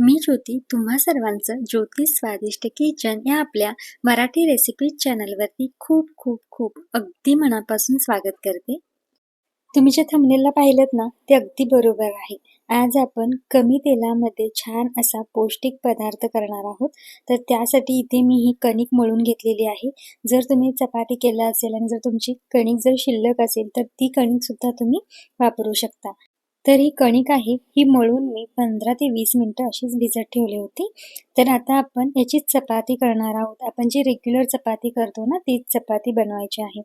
मी ज्योती तुम्हा सर्वांचं ज्योती स्वादिष्ट किचन या आपल्या मराठी रेसिपीज चॅनलवरती खूप खूप खूप अगदी मनापासून स्वागत करते. तुम्ही जे थंबनेलला पाहिलेत ना ते अगदी बरोबर आहे. आज आपण कमी तेलामध्ये छान असा पौष्टिक पदार्थ करणार आहोत. तर त्यासाठी इथे मी ही कणिक मळून घेतलेली आहे. जर तुम्ही चपाती केला असेल आणि जर तुमची कणिक जर शिल्लक असेल तर ती कणिकसुद्धा तुम्ही वापरू शकता. तर ही कणिक आहे ही मळून मी पंधरा ते वीस मिनटं अशीच भिजत ठेवली होती. तर आता आपण याचीच चपाती करणार आहोत. आपण जी रेग्युलर चपाती करतो ना तीच चपाती बनवायची आहे.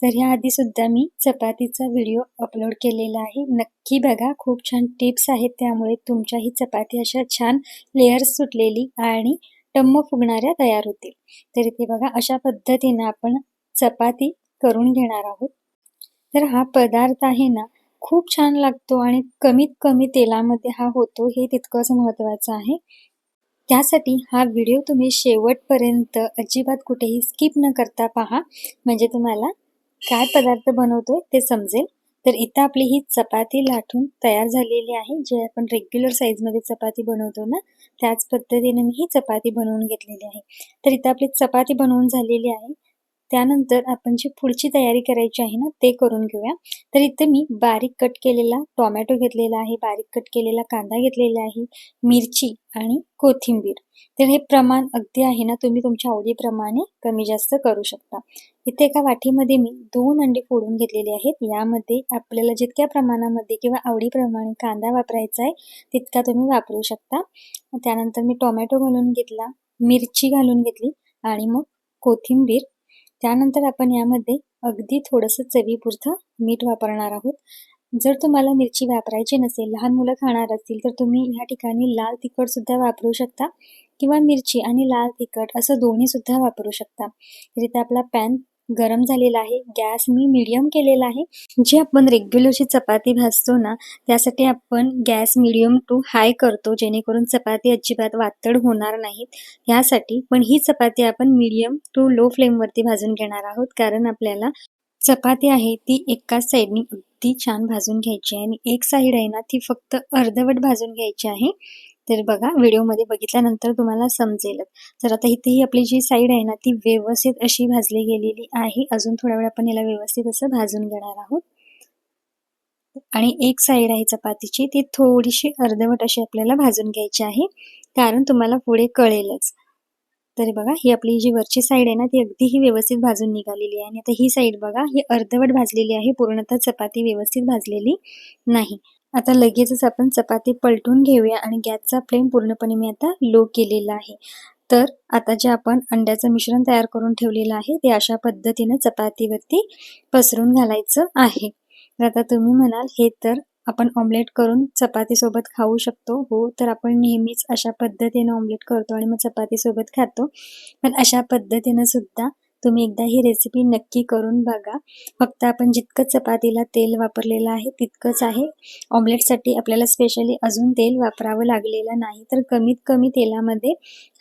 तर ह्या आधी सुद्धा मी चपातीचा व्हिडिओ अपलोड केलेला आहे. नक्की बघा खूप छान टिप्स आहेत त्यामुळे तुमच्या ही चपाती अशा छान लेयर्स सुटलेली आणि टम्म फुगणाऱ्या तयार होतील. तर इथे बघा अशा पद्धतीनं आपण चपाती करून घेणार आहोत. तर हा पदार्थ आहे ना खूप छान लागतो आणि कमीत कमी तेलामध्ये हा होतो हे तितकंच महत्त्वाचं आहे. त्यासाठी हा व्हिडिओ तुम्ही शेवटपर्यंत अजिबात कुठेही स्किप न करता पहा. म्हणजे तुम्हाला काय पदार्थ बनवतोय ते समजेल. तर इथं आपली ही चपाती लाटून तयार झालेली आहे. जे आपण रेग्युलर साईजमध्ये चपाती बनवतो ना त्याच पद्धतीने मी ही चपाती बनवून घेतलेली आहे. तर इथं आपली चपाती बनवून झालेली आहे. त्यानंतर आपण जी पुढची तयारी करायची आहे ना ते करून घेऊया. तर इथे मी बारीक कट केलेला टोमॅटो घेतलेला आहे बारीक कट केलेला कांदा घेतलेला आहे मिरची आणि कोथिंबीर. तर हे प्रमाण अगदी आहे ना तुम्ही तुमच्या आवडीप्रमाणे कमी जास्त करू शकता. इथे एका वाटीमध्ये मी दोन अंडे फोडून घेतलेले आहेत. यामध्ये आपल्याला जितक्या प्रमाणामध्ये किंवा आवडीप्रमाणे कांदा वापरायचा आहे तितका तुम्ही वापरू शकता. त्यानंतर मी टोमॅटो घालून घेतला मिरची घालून घेतली आणि मग कोथिंबीर त्यानंतर आपण यामध्ये अगदी थोडंसं चवीपुरतं मीठ वापरणार आहोत. जर तुम्हाला मिरची वापरायची नसेल लहान मुलं खाणार असतील तर तुम्ही ह्या ठिकाणी लाल तिखटसुद्धा वापरू शकता किंवा मिरची आणि लाल तिखट असं दोन्हीसुद्धा वापरू शकता. तर इथे आपला पॅन गरम झालेला आहे. गॅस मी मिडियम केलेला आहे. जे आपण रेग्युलरची चपाती भाजतो ना त्यासाठी आपण गॅस मिडियम टू हाय करतो जेणेकरून चपाती अजिबात वातड होणार नाहीत यासाठी पण ही चपाती आपण मीडियम टू लो फ्लेमवरती भाजून घेणार आहोत. कारण आपल्याला चपाती आहे ती एकाच साईडनी अगदी छान भाजून घ्यायची आहे आणि एक साईड आहे ना ती फक्त अर्धवट भाजून घ्यायची आहे. तर बघा व्हिडिओमध्ये बघितल्यानंतर तुम्हाला समजेलच. तर आता इथे ही आपली जी साईड आहे ना ती व्यवस्थित अशी भाजली गेलेली आहे. अजून थोड्या वेळ आपण याला व्यवस्थित असं भाजून घेणार आहोत. आणि एक साईड आहे चपातीची ती थोडीशी अर्धवट अशी आपल्याला भाजून घ्यायची आहे. कारण तुम्हाला पुढे कळेलच. तर बघा ही आपली जी वरची साईड आहे ना ती अगदीही व्यवस्थित भाजून निघालेली आहे. आणि आता ही साईड बघा ही अर्धवट भाजलेली आहे. पूर्णतः चपाती व्यवस्थित भाजलेली नाही. आता लगेचच आपण चपाती पलटून घेऊया आणि गॅसचा फ्लेम पूर्णपणे मी आता लो केलेला आहे. तर आता जे आपण अंड्याचं मिश्रण तयार करून ठेवलेलं आहे ते अशा पद्धतीनं चपातीवरती पसरून घालायचं आहे. तर आता तुम्ही म्हणाल हे तर आपण ऑमलेट करून चपातीसोबत खाऊ शकतो. हो तर आपण नेहमीच अशा पद्धतीनं ऑमलेट करतो आणि मग चपातीसोबत खातो. पण अशा पद्धतीनं सुद्धा तुम्ही एकदा ही रेसिपी नक्की करून बघा. फक्त आपण जितकं चपातीला तेल वापरलेलं आहे तितकंच आहे. ऑमलेटसाठी आपल्याला स्पेशली अजून तेल वापरावं लागलेलं नाही. तर कमीत कमी तेलामध्ये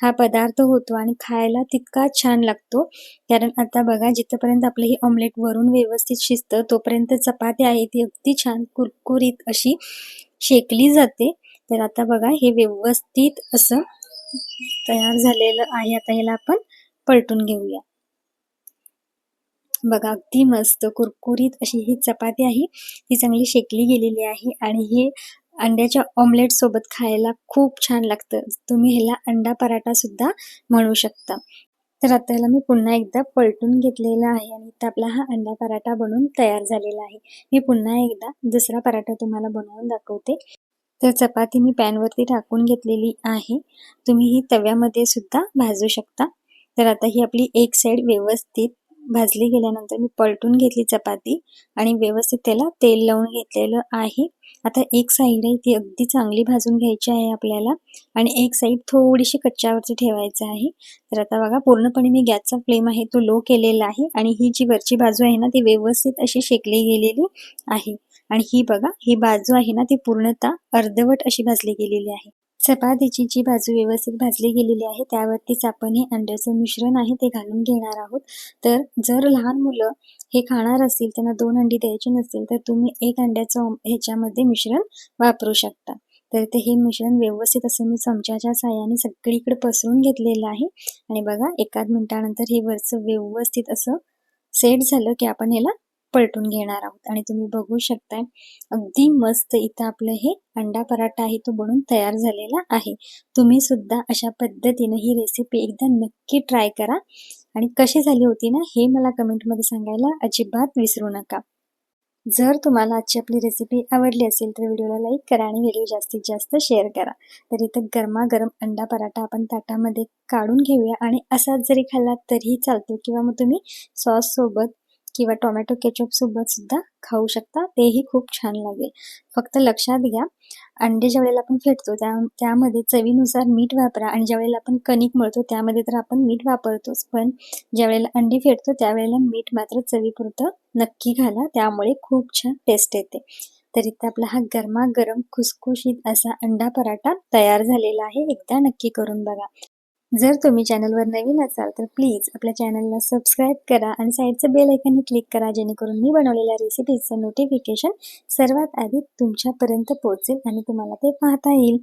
हा पदार्थ होतो आणि खायला तितका छान लागतो. कारण आता बघा जिथपर्यंत आपलं ही ऑमलेट वरून व्यवस्थित शिजतं तोपर्यंत चपाती आहे ती अगदी छान कुरकुरीत अशी शेकली जाते. तर आता बघा हे व्यवस्थित असं तयार झालेलं आहे. आता ह्याला आपण पलटून घेऊया. बघा अगदी मस्त कुरकुरीत अशी ही चपाती आहे. ती चांगली शेकली गेलेली आहे आणि हे अंड्याच्या ऑमलेट सोबत खायला खूप छान लागतं. तुम्ही ह्याला अंडा पराठा सुद्धा म्हणू शकता. तर आता ह्याला मी पुन्हा एकदा पलटून घेतलेला आहे आणि इथं आपला हा अंडा पराठा बनवून तयार झालेला आहे. मी पुन्हा एकदा दुसरा पराठा तुम्हाला बनवून दाखवते. तर चपाती मी पॅनवरती टाकून घेतलेली आहे. तुम्ही ही तव्यामध्ये सुद्धा भाजू शकता. तर आता ही आपली एक साईड व्यवस्थित भाजली गेल्यानंतर मी पलटून घेतली चपाती आणि व्यवस्थित त्याला तेल लावून घेतलेलं आहे. आता एक साईड आहे ती अगदी चांगली भाजून घ्यायची आहे आपल्याला आणि एक साईड थोडीशी कच्च्यावरती ठेवायचं आहे. तर आता बघा पूर्णपणे मी गॅसचा फ्लेम आहे तो लो केलेला आहे आणि ही जी वरची बाजू आहे ना ती व्यवस्थित अशी शेकली गेलेली आहे. आणि ही बघा ही बाजू आहे ना ती पूर्णतः अर्धवट अशी भाजली गेलेली आहे. चपातीची जी बाजू व्यवस्थित भाजली गेलेली आहे त्यावरतीच आपण हे अंड्याचं मिश्रण आहे ते घालून घेणार आहोत. तर जर लहान मुलं हे खाणार असतील त्यांना दोन अंडी द्यायची नसतील तर तुम्ही एक अंड्याचं ह्याच्यामध्ये मिश्रण वापरू शकता. तर ते हे मिश्रण व्यवस्थित असं मी चमच्याच्या साह्याने सगळीकडे पसरून घेतलेलं आहे. आणि बघा एकाच मिनिटानंतर हे वरचं व्यवस्थित असं सेट झालं की आपण ह्याला पलटून घेणार आहोत. आणि तुम्ही बघू शकताय अगदी मस्त इथं आपलं हे अंडा पराठा आहे तो बनून तयार झालेला आहे. तुम्ही सुद्धा अशा पद्धतीनं ही रेसिपी एकदा नक्की ट्राय करा. आणि कशी झाली होती ना हे मला कमेंटमध्ये सांगायला अजिबात विसरू नका. जर तुम्हाला आजची आपली रेसिपी आवडली असेल तर व्हिडिओला लाईक करा आणि व्हिडिओ जास्तीत जास्त शेअर करा. तर इथं गरमागरम अंडा पराठा आपण ताटामध्ये काढून घेऊया. आणि असाच जरी खाल्ला तरीही चालतो. किंवा मग तुम्ही सॉससोबत किंवा टोमॅटो केचपसोबत सुद्धा खाऊ शकता. तेही खूप छान लागेल. फक्त लक्षात घ्या अंडे ज्या वेळेला आपण फेटतो त्या त्यामध्ये चवीनुसार मीठ वापरा आणि ज्या वेळेला आपण कणिक मळतो त्यामध्ये तर आपण मीठ वापरतोच. पण ज्या वेळेला अंडे फेटतो त्यावेळेला मीठ मात्र चवीपुरतं नक्की घाला. त्यामुळे खूप छान टेस्ट येते. तर इथं आपला हा गरमागरम खुसखुशीत असा अंडा पराठा तयार झालेला आहे. एकदा नक्की करून बघा. जर तुम्ही चॅनलवर नवीन असाल तर प्लीज आपल्या चॅनलला सबस्क्राईब करा आणि साईडचं बेल ऐकनही क्लिक करा जेणेकरून मी बनवलेल्या रेसिपीचं नोटिफिकेशन सर्वात आधी तुमच्यापर्यंत पोहोचेल आणि तुम्हाला ते पाहता येईल.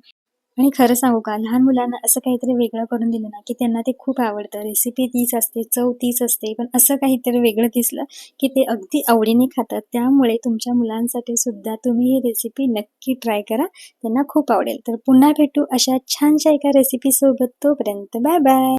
आणि खरं सांगू का लहान मुलांना असं काहीतरी वेगळं करून दिलं ना की त्यांना ते खूप आवडतं. रेसिपी तीच असते चव तीच असते पण असं काहीतरी वेगळं दिसलं की ते अगदी आवडीने खातात. त्यामुळे तुमच्या मुलांसाठी सुद्धा तुम्ही ही रेसिपी नक्की ट्राय करा. त्यांना खूप आवडेल. तर पुन्हा भेटू अशा छानशा एका रेसिपीसोबत तोपर्यंत बाय बाय